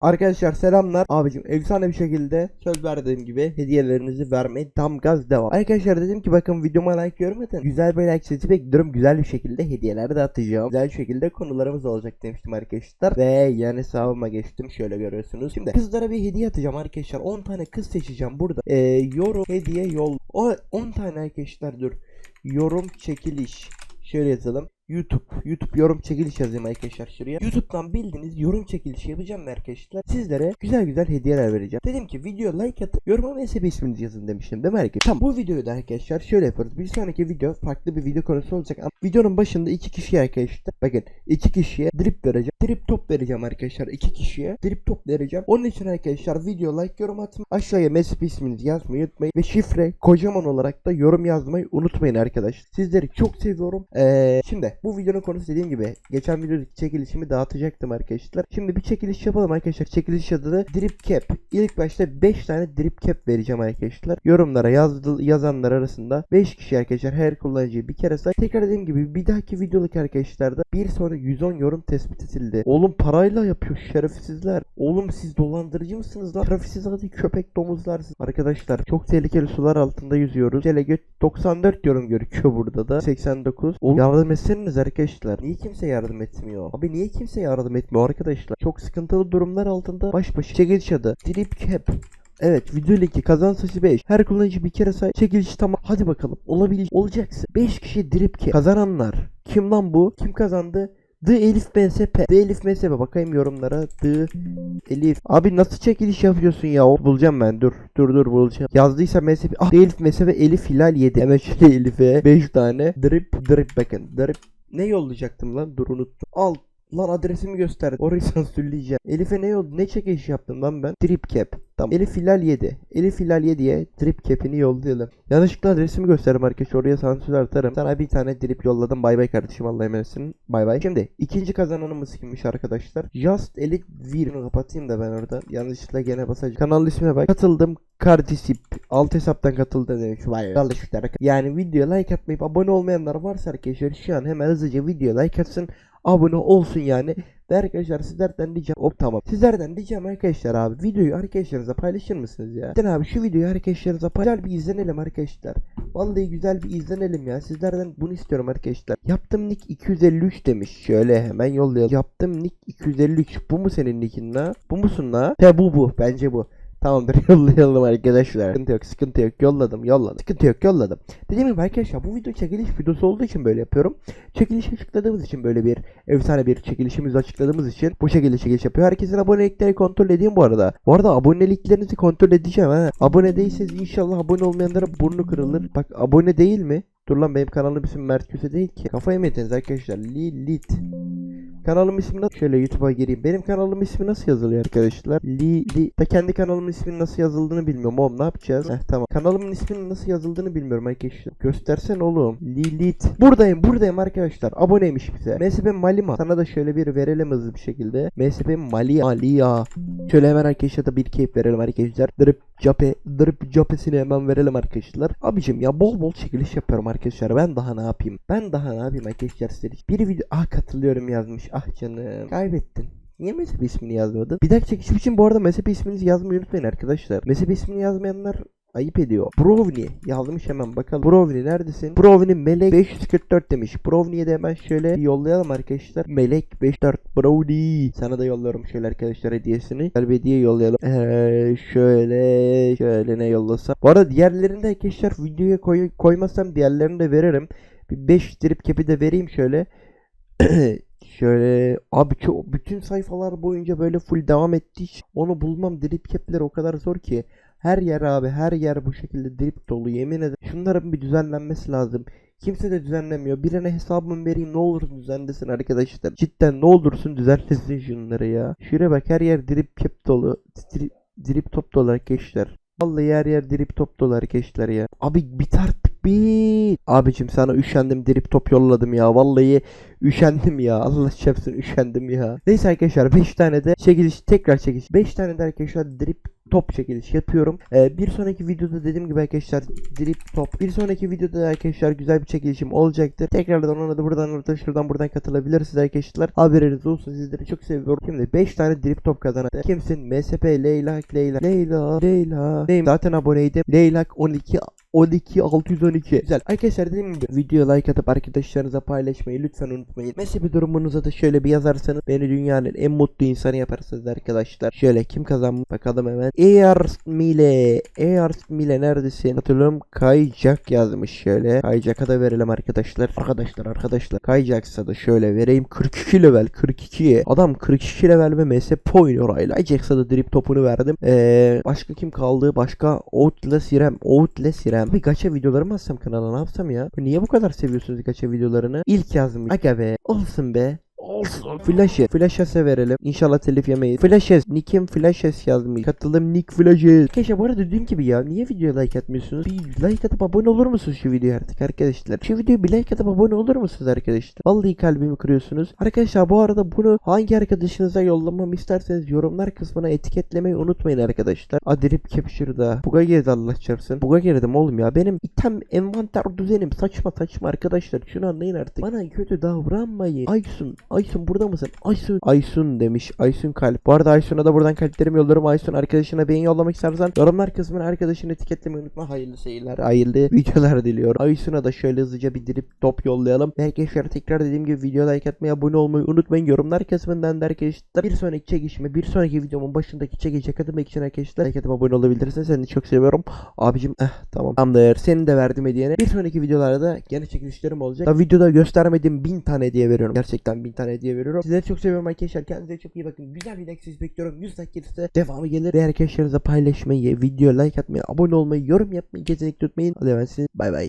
Arkadaşlar selamlar. Abicim efsane bir şekilde söz verdiğim gibi hediyelerinizi vermeye tam gaz devam. Arkadaşlar dedim ki bakın videoma like görmeden güzel bir like sesi bekliyorum. Güzel bir şekilde hediyeler de atacağım. Güzel bir şekilde konularımız olacak demiştim arkadaşlar. Ve yani hesabıma geçtim. Şöyle görüyorsunuz. Şimdi kızlara bir hediye atacağım arkadaşlar. 10 tane kız seçeceğim burada. Ee, yorum hediye yol. O 10 tane arkadaşlar dur. Yorum çekiliş. Şöyle yazalım. YouTube. YouTube yorum çekiliş yazayım arkadaşlar şuraya. YouTube'dan bildiğiniz yorum çekilişi yapacağım arkadaşlar. Sizlere güzel güzel hediyeler vereceğim. Dedim ki video like atıp yoruma MSB isminizi yazın demiştim değil mi arkadaşlar? Tamam bu videoyu da arkadaşlar şöyle yapıyoruz. Bir sonraki video farklı bir video konusu olacak ama videonun başında iki kişiye arkadaşlar. Bakın iki kişiye drip vereceğim. Drip top vereceğim arkadaşlar. iki kişiye drip top vereceğim. Onun için arkadaşlar video like yorum atın. Aşağıya MSB isminizi yazmayı unutmayın. Ve şifre kocaman olarak da yorum yazmayı unutmayın arkadaşlar. Sizleri çok seviyorum. Ee, şimdi bu videonun konusu dediğim gibi geçen videodaki çekilişimi dağıtacaktım arkadaşlar. Şimdi bir çekiliş yapalım arkadaşlar. Çekiliş adı drip cap. İlk başta 5 tane drip cap vereceğim arkadaşlar. Yorumlara yazdı, yazanlar arasında 5 kişi arkadaşlar her kullanıcıyı bir kere say. Tekrar dediğim gibi bir dahaki videodaki arkadaşlarda bir sonra 110 yorum tespit edildi. Oğlum parayla yapıyor şerefsizler. Oğlum siz dolandırıcı mısınız lan? Trafiksiz hadi köpek domuzlar. Arkadaşlar çok tehlikeli sular altında yüzüyoruz. Göt 94 yorum gözüküyor burada da. 89. Oğlum yardım etseniz arkadaşlar. Niye kimse yardım etmiyor? Abi niye kimse yardım etmiyor arkadaşlar? Çok sıkıntılı durumlar altında baş başa çekiliş adı. Drip cap. Evet video linki kazan sayısı 5. Her kullanıcı bir kere say. Çekiliş tamam. Hadi bakalım. Olabilir. Olacaksın. 5 kişi drip cap. Kazananlar. Kim lan bu? Kim kazandı? The Elif MSP. The Elif MSP. Bakayım yorumlara. The Elif. Abi nasıl çekiliş yapıyorsun ya? O bulacağım ben. Dur. Dur dur bulacağım. Yazdıysa MSP. Ah The Elif MSP Elif Hilal 7. Hemen şöyle Elif'e 5 tane. Drip drip bakın. Drip. Ne yollayacaktım lan? Dur unuttum. Al. Lan adresimi gösterdi. Orayı sansürleyeceğim. Elif'e ne yol ne çekiş yaptım lan ben? Drip cap. Tamam. Elif Hilal 7. Elif Hilal 7'ye drip cap'ini yollayalım. Yanlışlıkla adresimi gösterdim arkadaşlar. Oraya sansür atarım. Sana bir tane drip yolladım. Bay bay kardeşim. Allah'a emanetsin. Bay bay. Şimdi ikinci kazananımız kimmiş arkadaşlar? Just Elite Vir'ini kapatayım da ben orada. Yanlışlıkla gene basacağım. Kanal ismine bak. Katıldım. Kartisip. Alt hesaptan katıldı demiş. Vay yanlışlıkla. Yani videoya like atmayıp abone olmayanlar varsa arkadaşlar şu an hemen hızlıca videoya like atsın abone olsun yani. Ve arkadaşlar sizlerden diyeceğim. Hop tamam. Sizlerden diyeceğim arkadaşlar abi. Videoyu arkadaşlarınıza paylaşır mısınız ya? Sen abi şu videoyu arkadaşlarınıza paylaş. Güzel bir izlenelim arkadaşlar. Vallahi güzel bir izlenelim ya. Sizlerden bunu istiyorum arkadaşlar. Yaptım nick 253 demiş. Şöyle hemen yollayalım. Yaptım nick 253. Bu mu senin nickin la? Bu musun la? He bu bu. Bence bu. Tamamdır yollayalım arkadaşlar. Sıkıntı yok sıkıntı yok yolladım yolladım. Sıkıntı yok yolladım. Dediğim gibi arkadaşlar bu video çekiliş videosu olduğu için böyle yapıyorum. Çekilişi açıkladığımız için böyle bir efsane bir çekilişimizi açıkladığımız için bu şekilde çekiliş yapıyor. Herkesin abonelikleri kontrol edeyim bu arada. Bu arada aboneliklerinizi kontrol edeceğim ha. Abone değilseniz inşallah abone olmayanlara burnu kırılır. Bak abone değil mi? Dur lan benim kanalım ismi Mert Köse değil ki. Kafayı mı yediniz arkadaşlar? Lilit. Kanalım ismi nasıl? Şöyle YouTube'a gireyim. Benim kanalım ismi nasıl yazılıyor arkadaşlar? Li, li. Da kendi kanalımın isminin nasıl yazıldığını bilmiyorum. Oğlum ne yapacağız? Heh tamam. Kanalımın isminin nasıl yazıldığını bilmiyorum arkadaşlar. Göstersen oğlum. Lilit. Buradayım buradayım arkadaşlar. Aboneymiş bize. MSP Malima. Sana da şöyle bir verelim hızlı bir şekilde. MSP Malia. Malia. Şöyle hemen arkadaşlar da bir keyif verelim arkadaşlar. Drip cape. Drip capesini hemen verelim arkadaşlar. Abicim ya bol bol çekiliş yapıyorum arkadaşlar. Ben daha ne yapayım? Ben daha ne yapayım arkadaşlar? Bir video ah katılıyorum yazmış. Ah canım. Kaybettin. Niye mezhep ismini yazmadın? Bir dahaki çekişim için bu arada mezhep isminizi yazmayı unutmayın arkadaşlar. Mezhep ismini yazmayanlar ayıp ediyor. Brownie yazmış hemen bakalım. Brownie neredesin? Brownie Melek 544 demiş. Brownie'ye de hemen şöyle yollayalım arkadaşlar. Melek 54 Brownie. Sana da yolluyorum şöyle arkadaşlar hediyesini. Güzel bir hediye yollayalım. Ee, şöyle şöyle ne yollasa. Bu arada diğerlerini de arkadaşlar videoya koy, koymazsam diğerlerini de veririm. Bir 5 drip cap'i de vereyim şöyle. Şöyle abi çok bütün sayfalar boyunca böyle full devam için onu bulmam drip cap'ler o kadar zor ki. Her yer abi her yer bu şekilde drip dolu yemin ederim. Şunların bir düzenlenmesi lazım. Kimse de düzenlemiyor. Birine hesabımı vereyim ne olur düzenlesin arkadaşlar. Cidden ne olursun düzenlesin şunları ya. Şuraya bak her yer drip cap dolu. Drip, drip top dolu arkadaşlar. Vallahi her yer drip top dolu arkadaşlar ya. Abi bit artık bit. Abicim sana üşendim drip top yolladım ya. Vallahi üşendim ya. Allah çarpsın üşendim ya. Neyse arkadaşlar 5 tane de çekiliş tekrar çekiliş. 5 tane de arkadaşlar drip top çekiliş yapıyorum. Ee, bir sonraki videoda dediğim gibi arkadaşlar drip top. Bir sonraki videoda da arkadaşlar güzel bir çekilişim olacaktır. Tekrardan ona da buradan oradan şuradan buradan katılabilirsiniz arkadaşlar. Haberiniz olsun sizleri çok seviyorum. Şimdi 5 tane drip top kazanan kimsin? MSP Leyla Leyla Leyla Leyla Leyla Zaten aboneydim. Leylak 12 12 612 Güzel. Arkadaşlar dediğim gibi videoya like atıp arkadaşlarınıza paylaşmayı lütfen unutmayın. Mesela durumunuza da şöyle bir yazarsanız Beni dünyanın en mutlu insanı yaparsınız arkadaşlar. Şöyle kim kazanmış bakalım hemen. Ears Mile. Ears Mile neredesin? Hatırlıyorum Kayacak yazmış şöyle. Kayacak'a da verelim arkadaşlar. Arkadaşlar arkadaşlar. Kayacaksa da şöyle vereyim. 42 level 42 Adam 42 level ve MS oynuyor hala. Kayacaksa da drip topunu verdim. Eee Başka kim kaldı? Başka Outlast İrem. Outlast İrem bir gacha videoları mı atsam kanala ne yapsam ya? Niye bu kadar seviyorsunuz gacha videolarını? İlk yazmış. Aga be. Olsun be. Olsun. Flash'e. Flash'e verelim. İnşallah telif yemeyiz. Flash'es. Nick'im Flash'es yazmış. Katılım Nick Flash'es. Keşke bu arada dediğim gibi ya. Niye videoya like atmıyorsunuz? Bir like atıp abone olur musunuz şu videoya artık arkadaşlar? Şu videoya bir like atıp abone olur musunuz arkadaşlar? Vallahi kalbimi kırıyorsunuz. Arkadaşlar bu arada bunu hangi arkadaşınıza yollamamı isterseniz yorumlar kısmına etiketlemeyi unutmayın arkadaşlar. Adrip Capture'da. Buga girdi Allah çarpsın. Buga girdim oğlum ya. Benim item envanter düzenim saçma saçma arkadaşlar. Şunu anlayın artık. Bana kötü davranmayın. Aysun. Aysun burada mısın? Aysun. Aysun demiş. Aysun kalp. Bu arada Aysun'a da buradan kalplerimi yolluyorum. Aysun arkadaşına beğeni yollamak istersen yorumlar kısmına arkadaşını etiketlemeyi unutma. Hayırlı seyirler. Hayırlı videolar diliyorum. Aysun'a da şöyle hızlıca bir drip top yollayalım. Ve Arkadaşlar tekrar dediğim gibi video like atmayı abone olmayı unutmayın. Yorumlar kısmından da arkadaşlar bir sonraki çekişme bir sonraki videomun başındaki çekişe katılmak için arkadaşlar like atıp abone olabilirsiniz. Seni çok seviyorum. Abicim eh tamam. Tamamdır. Senin de verdim hediyeni. Bir sonraki videolarda gene çekilişlerim olacak. Da videoda göstermediğim bin tane hediye veriyorum. Gerçekten bin tane hediye veriyorum. Sizleri çok seviyorum arkadaşlar. Kendinize çok iyi bakın. Güzel bir like sizi bekliyorum. 100 like devamı gelir. Ve arkadaşlarınızla paylaşmayı, video like atmayı, abone olmayı, yorum yapmayı kesinlikle unutmayın. Hadi ben size bay bay.